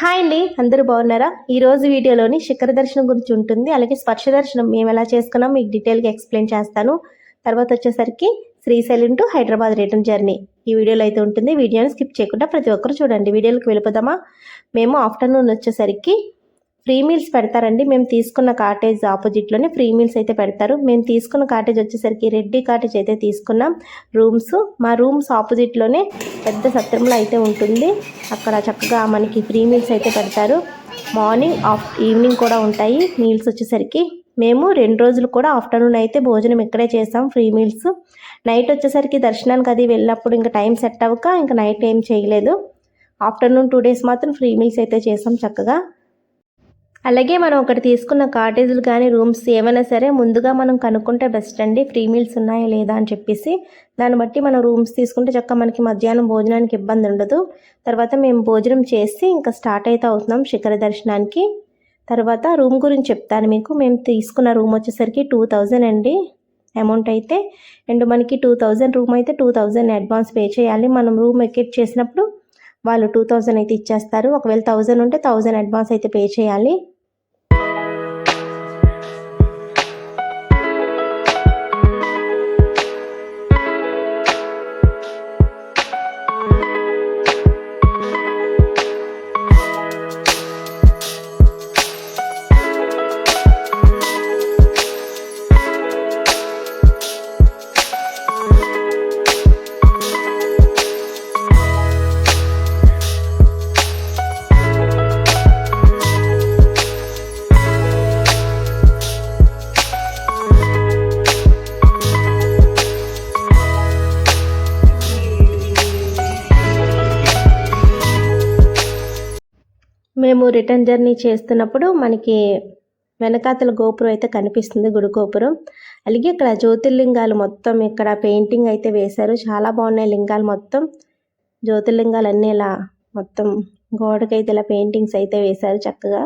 Hi అండి అందరూ బాగున్నారా? ఈరోజు వీడియోలోని శిఖర దర్శనం గురించి ఉంటుంది అలాగే స్పర్శ దర్శనం మేము ఎలా చేసుకున్నాం మీకు డీటెయిల్గా ఎక్స్ప్లెయిన్ చేస్తాను. తర్వాత వచ్చేసరికి Srisailam to Hyderabad return journey. ఈ వీడియోలో అయితే ఉంటుంది వీడియోని స్కిప్ చేయకుండా ప్రతి ఒక్కరు చూడండి. వీడియోలకు వెళ్ళిపోదామా? మేము ఆఫ్టర్నూన్ వచ్చేసరికి ఫ్రీ మీల్స్ పెడతారండి. మేము తీసుకున్న కాటేజ్ ఆపోజిట్లోనే ఫ్రీ మీల్స్ అయితే పెడతారు. మేము తీసుకున్న కాటేజ్ వచ్చేసరికి రెడ్డి కాటేజ్ అయితే తీసుకున్నాం. రూమ్స్ మా రూమ్స్ ఆపోజిట్లోనే పెద్ద సత్రంలో అయితే ఉంటుంది. అక్కడ చక్కగా మనకి ఫ్రీ మీల్స్ అయితే పెడతారు. మార్నింగ్ ఆఫ్ ఈవినింగ్ కూడా ఉంటాయి మీల్స్ వచ్చేసరికి. మేము రెండు రోజులు కూడా ఆఫ్టర్నూన్ అయితే భోజనం ఇక్కడే చేసాం ఫ్రీ మీల్స్. నైట్ వచ్చేసరికి దర్శనానికి అది వెళ్ళినప్పుడు ఇంకా టైం సెట్ అవ్వక ఇంకా నైట్ ఏం చేయలేదు. ఆఫ్టర్నూన్ టూ డేస్ మాత్రం ఫ్రీ మీల్స్ అయితే చేసాం చక్కగా. అలాగే మనం ఒకటి తీసుకున్న కాటేజీలు కానీ రూమ్స్ ఏమైనా సరే ముందుగా మనం కనుక్కుంటే బెస్ట్ అండి. ఫ్రీ మీల్స్ ఉన్నాయా లేదా అని చెప్పేసి. దాన్ని బట్టి మనం రూమ్స్ తీసుకుంటే చక్క మనకి మధ్యాహ్నం భోజనానికి ఇబ్బంది ఉండదు. తర్వాత మేము భోజనం చేసి ఇంకా స్టార్ట్ అయితే అవుతున్నాం శిఖర దర్శనానికి. తర్వాత రూమ్ గురించి చెప్తాను మీకు. మేము తీసుకున్న రూమ్ వచ్చేసరికి టూ థౌజండ్ అండి. అమౌంట్ అయితే. అండ్ మనకి టూ థౌజండ్ రూమ్ అయితే టూ థౌజండ్ అడ్వాన్స్ పే చేయాలి. మనం రూమ్ ఎక్కెట్ చేసినప్పుడు వాళ్ళు టూ థౌజండ్ అయితే ఇచ్చేస్తారు. ఒకవేళ థౌజండ్ ఉంటే థౌజండ్ అడ్వాన్స్ అయితే పే చేయాలి. రిటర్న్ జర్నీ చేస్తున్నప్పుడు మనకి వెనకాతల గోపురం అయితే కనిపిస్తుంది గుడి గోపురం. అలాగే ఇక్కడ జ్యోతిర్లింగాలు మొత్తం ఇక్కడ పెయింటింగ్ అయితే వేశారు. చాలా బాగున్నాయి లింగాలు మొత్తం. జ్యోతిర్లింగాలు అన్నీ ఇలా మొత్తం గోడకైతే ఇలా పెయింటింగ్స్ అయితే వేశారు చక్కగా.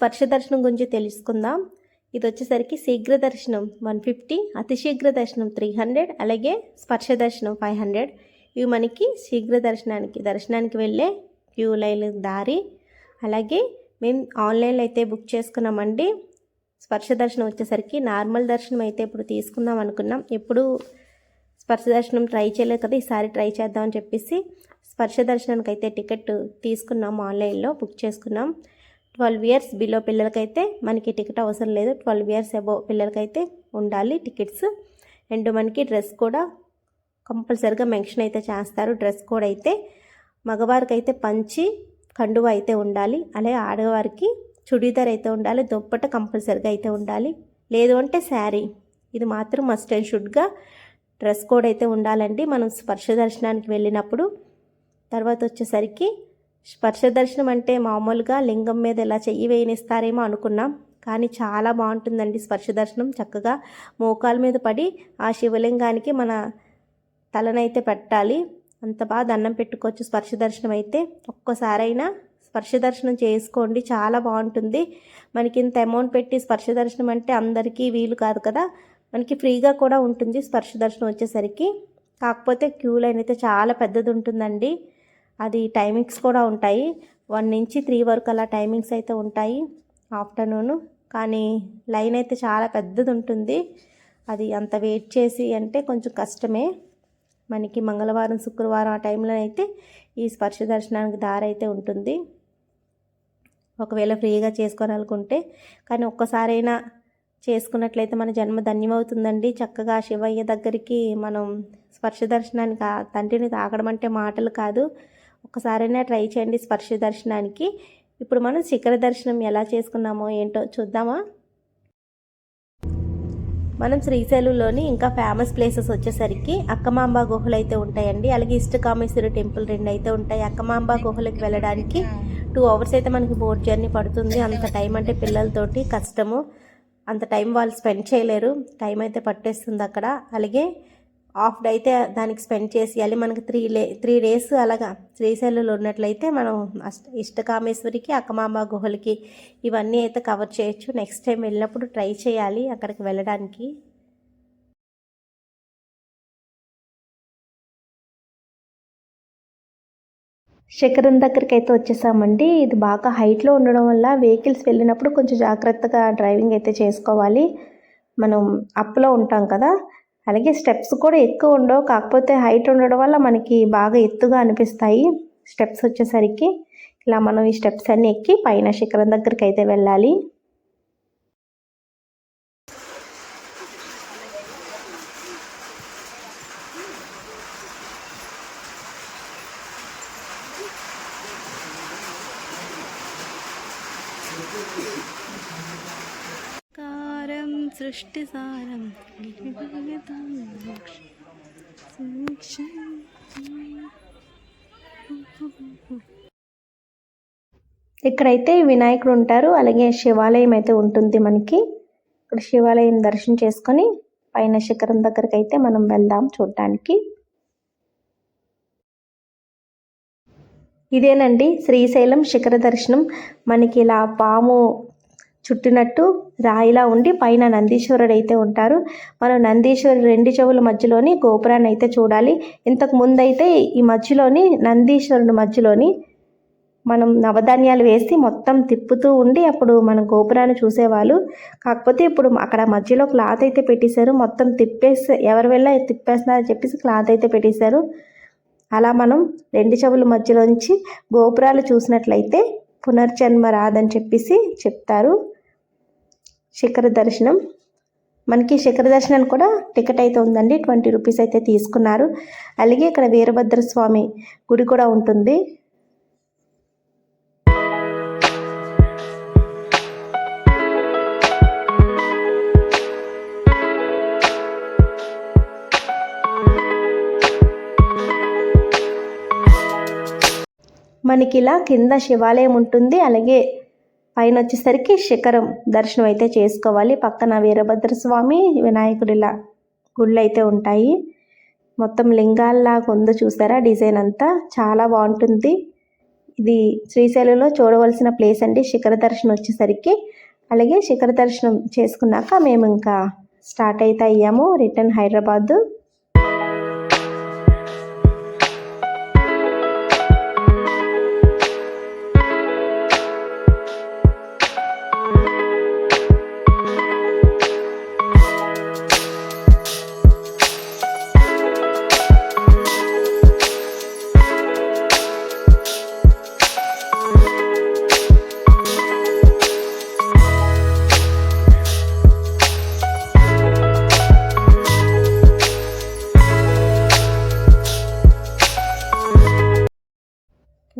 స్పర్శ దర్శనం గురించి తెలుసుకుందాం. ఇది వచ్చేసరికి శీఘ్ర దర్శనం వన్ ఫిఫ్టీ అతి శీఘ్ర దర్శనం త్రీ హండ్రెడ్ అలాగే స్పర్శ దర్శనం ఫైవ్ హండ్రెడ్. ఇవి మనకి శీఘ్ర దర్శనానికి దర్శనానికి వెళ్ళే క్యూ లైన్ దారి. అలాగే మేము ఆన్లైన్లో అయితే బుక్ చేసుకున్నామండి. స్పర్శ దర్శనం వచ్చేసరికి నార్మల్ దర్శనం అయితే ఇప్పుడు తీసుకుందాం అనుకున్నాం. ఎప్పుడు స్పర్శ దర్శనం ట్రై చేయలేదు కదా ఈసారి ట్రై చేద్దామని చెప్పేసి స్పర్శ దర్శనానికి అయితే టికెట్ తీసుకున్నాం ఆన్లైన్లో బుక్ చేసుకున్నాం. ట్వెల్వ్ ఇయర్స్ బిలో పిల్లలకైతే మనకి టికెట్ అవసరం లేదు. ట్వెల్వ్ ఇయర్స్ అబో పిల్లలకైతే ఉండాలి టికెట్స్ అండ్ మనకి డ్రెస్ కూడా కంపల్సరిగా మెన్షన్ అయితే చేస్తారు. డ్రెస్ కోడ్ అయితే మగవారికి అయితే పంచి కండువ అయితే ఉండాలి. అలాగే ఆడవారికి చుడీదార్ అయితే ఉండాలి. దుప్పట కంపల్సరిగా అయితే ఉండాలి. లేదు అంటే శారీ. ఇది మాత్రం మస్ట్ అండ్ షుడ్గా డ్రెస్ కోడ్ అయితే ఉండాలండి. మనం స్పర్శ దర్శనానికి వెళ్ళినప్పుడు. తర్వాత వచ్చేసరికి స్పర్శ దర్శనం అంటే మామూలుగా లింగం మీద ఇలా చెయ్యి వేయనిస్తారేమో అనుకున్నాం. కానీ చాలా బాగుంటుందండి స్పర్శ దర్శనం. చక్కగా మోకాల మీద పడి ఆ శివలింగానికి మన తలనైతే పెట్టాలి. అంత బాగా దండం పెట్టుకోవచ్చు స్పర్శ దర్శనం అయితే. ఒక్కసారైనా స్పర్శ దర్శనం చేసుకోండి. చాలా బాగుంటుంది. మనకి ఇంత అమౌంట్ పెట్టి స్పర్శ దర్శనం అంటే అందరికీ వీలు కాదు కదా. మనకి ఫ్రీగా కూడా ఉంటుంది స్పర్శ దర్శనం వచ్చేసరికి. కాకపోతే క్యూ లైన్ అయితే చాలా పెద్దది ఉంటుందండి. అది టైమింగ్స్ కూడా ఉంటాయి. వన్ నుంచి త్రీ వరకు అలా టైమింగ్స్ అయితే ఉంటాయి ఆఫ్టర్నూన్ కానీ లైన్ అయితే చాలా పెద్దది ఉంటుంది. అది అంత వెయిట్ చేసి అంటే కొంచెం కష్టమే. మనకి మంగళవారం శుక్రవారం ఆ టైంలో అయితే ఈ స్పర్శ దర్శనానికి దారి అయితే ఉంటుంది. ఒకవేళ ఫ్రీగా చేసుకోవాలనుకుంటే. కానీ ఒక్కసారైనా చేసుకున్నట్లయితే మన జన్మ ధన్యమవుతుందండి. చక్కగా శివయ్య దగ్గరికి మనం స్పర్శ దర్శనానికి ఆ తండ్రిని తాగడం అంటే మాటలు కాదు. ఒకసారైనా ట్రై చేయండి స్పర్శ దర్శనానికి. ఇప్పుడు మనం శిఖర దర్శనం ఎలా చేసుకున్నామో ఏంటో చూద్దామా? మనం శ్రీశైలంలోని ఇంకా ఫేమస్ ప్లేసెస్ వచ్చేసరికి అక్కమాంబ గుహలు అయితే ఉంటాయండి. అలాగే ఇష్టకామేశ్వరి టెంపుల్ రెండు అయితే ఉంటాయి. అక్కమాంబ గుహలకు వెళ్ళడానికి టూ అవర్స్ అయితే మనకి బోట్ జర్నీ పడుతుంది. అంత టైం అంటే పిల్లలతోటి కష్టము. అంత టైం వాళ్ళు స్పెండ్ చేయలేరు. టైం అయితే పట్టేస్తుంది అక్కడ. అలాగే హాఫ్ డే అయితే దానికి స్పెండ్ చేసేయాలి. మనకి త్రీ లే త్రీ డేస్ అలాగా శ్రీశైలంలో ఉన్నట్లయితే మనం అష్ట ఇష్టకామేశ్వరికి అక్కమాంబ గుహలకి ఇవన్నీ అయితే కవర్ చేయొచ్చు. నెక్స్ట్ టైం వెళ్ళినప్పుడు ట్రై చేయాలి అక్కడికి వెళ్ళడానికి. శిఖరం దగ్గరికి అయితే వచ్చేసామండి. ఇది బాగా హైట్లో ఉండడం వల్ల వెహికల్స్ వెళ్ళినప్పుడు కొంచెం జాగ్రత్తగా డ్రైవింగ్ అయితే చేసుకోవాలి. మనం అప్లో ఉంటాం కదా. అలాగే స్టెప్స్ కూడా ఎక్కువ ఉండవు. కాకపోతే హైట్ ఉండడం వల్ల మనకి బాగా ఎత్తుగా అనిపిస్తాయి స్టెప్స్ వచ్చేసరికి. ఇలా మనం ఈ స్టెప్స్ అన్నీ ఎక్కి పైన శిఖరం దగ్గరికి అయితే వెళ్ళాలి. సృష్టి సారం ఇక్కడైతే వినాయకుడు ఉంటారు. అలాగే శివాలయం అయితే ఉంటుంది మనకి. ఇక్కడ శివాలయం దర్శనం చేసుకొని పైన శిఖరం దగ్గరికి అయితే మనం వెళ్దాం చూడటానికి ఇదేనండి శ్రీశైలం శిఖర దర్శనం. మనకి ఇలా పాము చుట్టినట్టు రాయిలా ఉండి పైన నందీశ్వరుడు అయితే ఉంటారు. మనం నందీశ్వరుడు రెండు చెవుల మధ్యలోని గోపురాన్ని అయితే చూడాలి. ఇంతకు ముందైతే ఈ మధ్యలోని నందీశ్వరుడు మధ్యలోని మనం నవధాన్యాలు వేసి మొత్తం తిప్పుతూ ఉండి అప్పుడు మనం గోపురాన్ని చూసేవాళ్ళు. కాకపోతే ఇప్పుడు అక్కడ మధ్యలో క్లాత్ అయితే పెట్టేశారు. మొత్తం తిప్పేసి ఎవరు వెళ్ళా తిప్పేస్తున్నారని చెప్పేసి క్లాత్ అయితే పెట్టేశారు. అలా మనం రెండు చెవుల మధ్యలోంచి గోపురాలు చూసినట్లయితే పునర్జన్మ రాదని చెప్పేసి చెప్తారు. శిఖర దర్శనం. మనకి శిఖర దర్శనం కూడా టికెట్ అయితే ఉందండి. ట్వంటీ రూపీస్ అయితే తీసుకున్నారు. అలాగే ఇక్కడ వీరభద్ర స్వామి గుడి కూడా ఉంటుంది. మనకి ఇలా కింద శివాలయం ఉంటుంది. అలాగే పైన వచ్చేసరికి శిఖరం దర్శనం అయితే చేసుకోవాలి. పక్కన వీరభద్ర స్వామి వినాయకుడిలా గుళ్ళు అయితే ఉంటాయి. మొత్తం లింగాల్లాగా ఉందో చూసారా? డిజైన్ అంతా చాలా బాగుంటుంది. ఇది శ్రీశైలంలో చూడవలసిన ప్లేస్ అండి. శిఖర దర్శనం వచ్చేసరికి. అలాగే శిఖర దర్శనం చేసుకున్నాక మేము ఇంకా స్టార్ట్ అయితే అయ్యాము. రిటర్న్ హైదరాబాదు.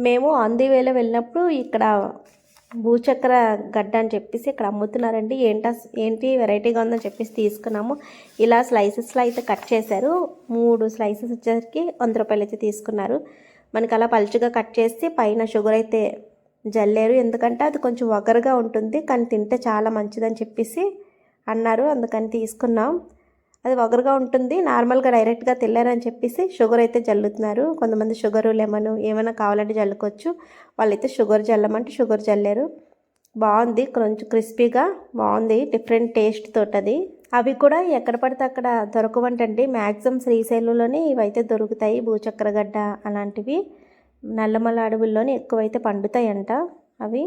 మేము ఆన్ వెళ్ళినప్పుడు ఇక్కడ భూచక్ర గడ్డ అని చెప్పేసి ఇక్కడ అమ్ముతున్నారండి. ఏంటా ఏంటి వెరైటీగా ఉందని చెప్పేసి తీసుకున్నాము. ఇలా స్లైసెస్లో అయితే కట్ చేశారు. మూడు స్లైసెస్ వచ్చేసరికి వంద రూపాయలు అయితే తీసుకున్నారు. మనకి అలా పలుచగా కట్ చేసి పైన షుగర్ అయితే జల్లేరు. ఎందుకంటే అది కొంచెం వగరుగా ఉంటుంది. కానీ తింటే చాలా మంచిదని చెప్పేసి అన్నారు. అందుకని తీసుకున్నాం. అది ఒగరుగా ఉంటుంది. నార్మల్గా డైరెక్ట్గా తిల్లారని చెప్పేసి షుగర్ అయితే జల్లుతున్నారు. కొంతమంది షుగర్ లెమన్ ఏమైనా కావాలంటే జల్లుకోవచ్చు. వాళ్ళైతే షుగర్ జల్లమంటే షుగర్ జల్లారు. బాగుంది. కొంచెం క్రిస్పీగా బాగుంది. డిఫరెంట్ టేస్ట్ తోటది. అవి కూడా ఎక్కడ పడితే అక్కడ దొరకవంటండి. మ్యాక్సిమం శ్రీశైలంలోనే ఇవైతే దొరుకుతాయి. భూచక్రగడ్డ అలాంటివి. నల్లమల అడవుల్లోనే ఎక్కువైతే పండుతాయంట అవి.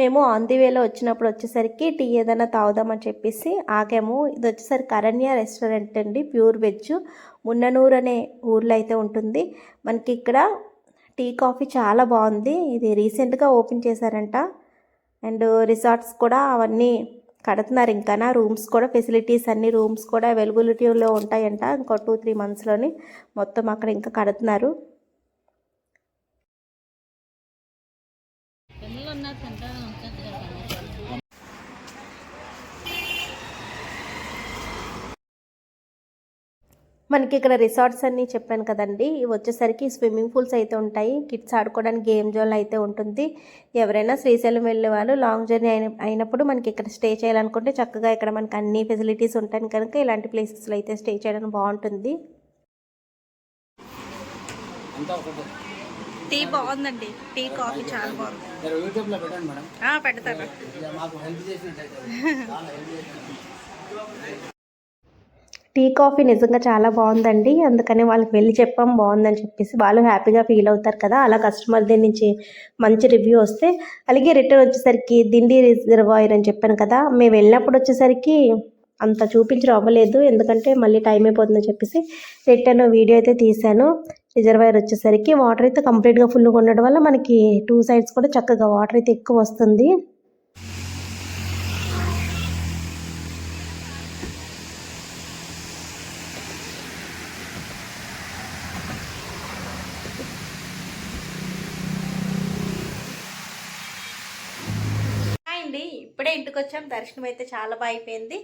మేము ఆన్ ది వేలో వచ్చినప్పుడు వచ్చేసరికి టీ ఏదైనా తాగుదామని చెప్పేసి ఆగాము. ఇది వచ్చేసరికి అరణ్య రెస్టారెంట్ అండి ప్యూర్ వెజ్. మున్ననూరు అనే ఊర్లో అయితే ఉంటుంది. మనకి ఇక్కడ టీ కాఫీ చాలా బాగుంది. ఇది రీసెంట్గా ఓపెన్ చేశారంట. అండ్ రిసార్ట్స్ కూడా అవన్నీ కడుతున్నారు ఇంకా రూమ్స్ కూడా ఫెసిలిటీస్ అన్ని రూమ్స్ కూడా అవైలబిలిటీలో ఉంటాయంట. ఇంకో టూ త్రీ మంత్స్లోని మొత్తం అక్కడ ఇంకా కడుతున్నారు. మనకి ఇక్కడ రిసార్ట్స్ అన్నీ చెప్పాను కదండి. ఇవి వచ్చేసరికి స్విమ్మింగ్ పూల్స్ అయితే ఉంటాయి. కిడ్స్ ఆడుకోవడానికి గేమ్ జోన్ అయితే ఉంటుంది. ఎవరైనా శ్రీశైలం వెళ్ళే వాళ్ళు లాంగ్ జర్నీ అయిన అయినప్పుడు మనకి ఇక్కడ స్టే చేయాలనుకుంటే చక్కగా ఇక్కడ మనకి అన్ని ఫెసిలిటీస్ ఉంటాయి కనుక ఇలాంటి ప్లేసెస్లో అయితే స్టే చేయడానికి బాగుంటుంది. అంతా ఒకటే టీ బాగుందండి. టీ కాఫీ చాలా బాగుంది. మీరు యూట్యూబ్లో పెట్టండి మేడం. ఆ, పెడతాను ఇక మాకు హెల్ప్ చేసినట్టయితే చాలా హెల్ప్ చేసినట్టు టీ కాఫీ నిజంగా చాలా బాగుందండి. అందుకని వాళ్ళకి వెళ్ళి చెప్పాం బాగుందని చెప్పేసి. వాళ్ళు హ్యాపీగా ఫీల్ అవుతారు కదా. అలా కస్టమర్ దగ్గర నుంచి మంచి రివ్యూ వస్తే అలాగే రిటర్న్ వచ్చేసరికి దిండి రిజర్వాయర్ అని చెప్పాను కదా. మేము వెళ్ళినప్పుడు వచ్చేసరికి అంత చూపించడం అవ్వలేదు ఎందుకంటే మళ్ళీ టైం అయిపోతుందని చెప్పేసి రిటర్న్ వీడియో అయితే తీశాను. రిజర్వాయర్ వచ్చేసరికి వాటర్ అయితే కంప్లీట్గా ఫుల్గా ఉండడం వల్ల మనకి టూ సైడ్స్ కూడా చక్కగా వాటర్ అయితే ఎక్కువ వస్తుంది హాయ్ అండి ఇప్పుడే ఇంటికి వచ్చాం దర్శనం అయితే చాలా బాగా అయిపోయింది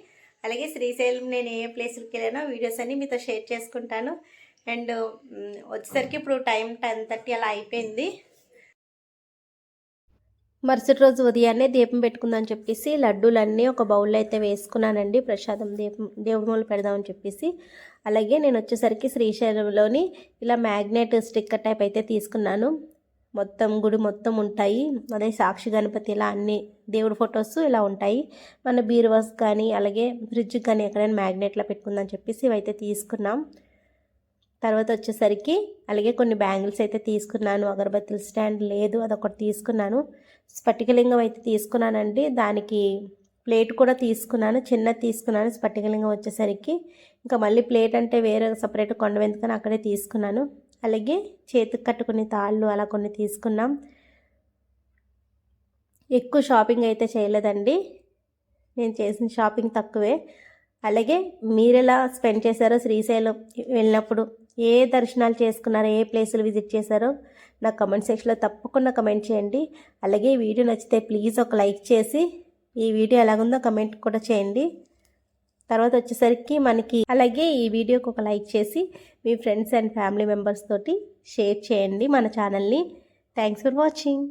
అలాగే శ్రీశైలం నేను ఏ ప్లేస్కి వెళ్ళానో వీడియోస్ అన్ని మీతో షేర్ చేసుకుంటాను. అండ్ వచ్చేసరికి ఇప్పుడు టైం టెన్ థర్టీ అలా అయిపోయింది. మరుసటి రోజు ఉదయాన్నే దీపం పెట్టుకుందామని చెప్పేసి లడ్డూలన్నీ ఒక బౌల్లో అయితే వేసుకున్నానండి. ప్రసాదం దీపం దేవుడి మూల పెడదామని చెప్పేసి. అలాగే నేను వచ్చేసరికి శ్రీశైలంలోని ఇలా మ్యాగ్నెట్ స్టిక్కర్ టైప్ అయితే తీసుకున్నాను. మొత్తం గుడి మొత్తం ఉంటాయి. అదే సాక్షి గణపతి ఇలా అన్ని దేవుడి ఫొటోస్ ఇలా ఉంటాయి. మన బీరువాస్ కానీ అలాగే ఫ్రిడ్జ్ కానీ ఎక్కడైనా మ్యాగ్నెట్లో పెట్టుకుందని చెప్పేసి ఇవైతే తీసుకున్నాం. తర్వాత వచ్చేసరికి అలాగే కొన్ని బ్యాంగిల్స్ అయితే తీసుకున్నాను. అగరబత్తుల స్టాండ్ లేదు అదొకటి తీసుకున్నాను. స్ఫటికలింగం అయితే తీసుకున్నానండి. దానికి ప్లేట్ కూడా తీసుకున్నాను. చిన్నది తీసుకున్నాను. స్ఫటికలింగం వచ్చేసరికి ఇంకా మళ్ళీ ప్లేట్ అంటే వేరే సపరేట్ కొండ వెందుకని అక్కడే తీసుకున్నాను. అలాగే చేతికి కట్టుకునే తాళ్ళు అలా కొన్ని తీసుకున్నాం. ఎక్కువ షాపింగ్ అయితే చేయలేదండి. నేను చేసిన షాపింగ్ తక్కువే. అలాగే మీరు ఎలా స్పెండ్ చేశారో శ్రీశైలం వెళ్ళినప్పుడు ఏ దర్శనాలు చేసుకున్నారో ఏ ప్లేసులు విజిట్ చేశారో నా కమెంట్ సెక్షన్లో తప్పకుండా కమెంట్ చేయండి. అలాగే ఈ వీడియో నచ్చితే ప్లీజ్ ఒక లైక్ చేసి ఈ వీడియో ఎలాగుందో కమెంట్ కూడా చేయండి. తర్వాత వచ్చేసరికి మనకి అలాగే ఈ వీడియోకి ఒక లైక్ చేసి మీ ఫ్రెండ్స్ అండ్ ఫ్యామిలీ మెంబర్స్ తోటి షేర్ చేయండి మన ఛానల్ని. Thanks for watching.